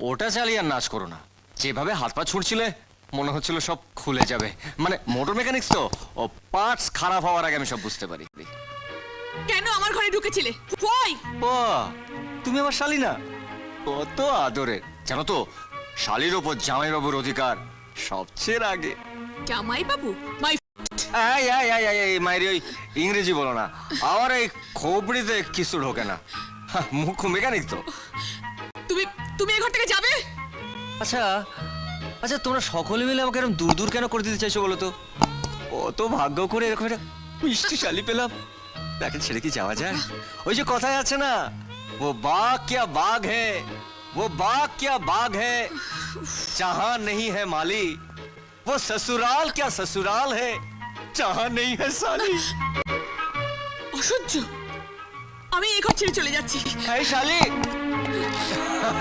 ওটা চালিয়ে আর নাচ করো না। যেভাবে হাত পা ছুটছিলে মনে হচ্ছিল সব খুলে যাবে। মানে মোটর মেকানিক্স তো ও পার্টস খারাপ হওয়ার আগে আমি সব বুঝতে পারি। কেন আমার ঘরে ঢুকেছিলে? ওই ও তুমি আমার শালি না কত আদরের। জানো তো শালির ওপর জামাইবাবুর অধিকার সবচেয়ে আগে জামাই বাবু মাই এই এই এই এই, এই মায়ের ওই ইংরেজি বলো না। আমার এই খোপড়িতে কিছু ঢোকে না। মুখ মেকানিক তো। তুমি তুমি এই ঘর থেকে যাবে? আচ্ছা আচ্ছা তোমরা সকলে মিলে আমাকে এরকম দূর দূর কেন করে দিতে চাইছো বলো তো? অত ভাগ্য করে এরকম একটা মিষ্টি শালি পেলাম। দেখেন ছেড়ে কি যাওয়া যায়? ওই যে কথায় আছে না ও বাঘ কিয়া বাঘ হে ও বাঘ কিয়া বাঘ হে চাহা নেই হে মালি ও সসুরাল কে সসুরাল হে চাহা নেই হে সালি অসহ্য। আমি এই ঘর ছেড়ে চলে যাচ্ছি। এই শালি